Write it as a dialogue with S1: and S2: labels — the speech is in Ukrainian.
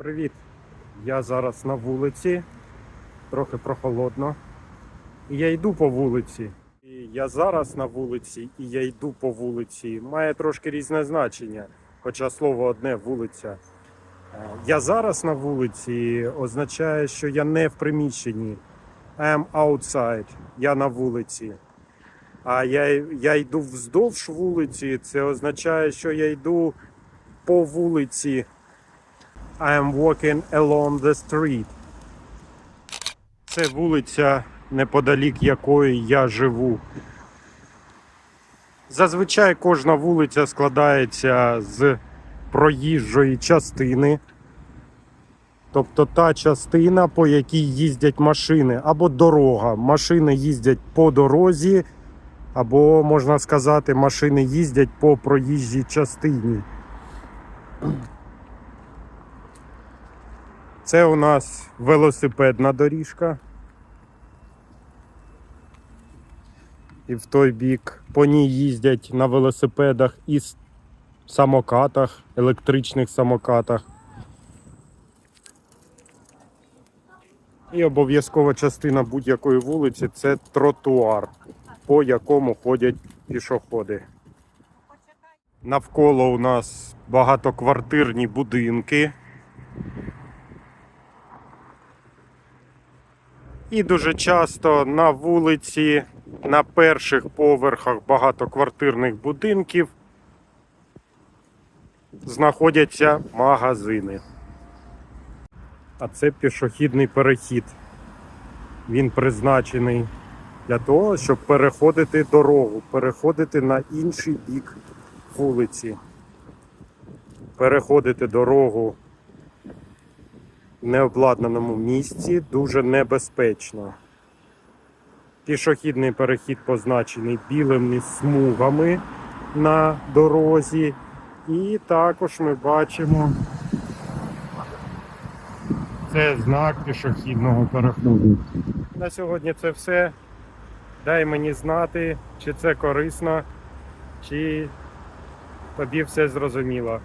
S1: Привіт! Я зараз на вулиці, трохи прохолодно. І я йду по вулиці. І я зараз на вулиці, і я йду по вулиці. Має трошки різне значення, хоча слово одне вулиця. Е, Я зараз на вулиці означає, що я не в приміщенні. I am outside. Я на вулиці. А я, я йду вздовж вулиці, це означає, що я йду по вулиці. I am walking along the street. Це вулиця, неподалік якої я живу. Зазвичай кожна вулиця складається з проїжджої частини. Тобто та частина, по якій їздять машини, або дорога. Машини їздять по дорозі, або, можна сказати, машини їздять по проїжджій частині. Це у нас велосипедна доріжка. І в той бік по ній їздять на велосипедах і самокатах, електричних самокатах. І обов'язкова частина будь-якої вулиці це тротуар, по якому ходять пішоходи. Навколо у нас багатоквартирні будинки. І дуже часто на вулиці, на перших поверхах багатоквартирних будинків знаходяться магазини. А це пішохідний перехід. Він призначений для того, щоб переходити дорогу, переходити на інший бік вулиці. Переходити дорогу необладнаному місці дуже небезпечно. Пішохідний перехід позначений білими смугами на дорозі. І також ми бачимо це знак пішохідного переходу. На сьогодні це все. Дай мені знати, чи це корисно, чи тобі все зрозуміло.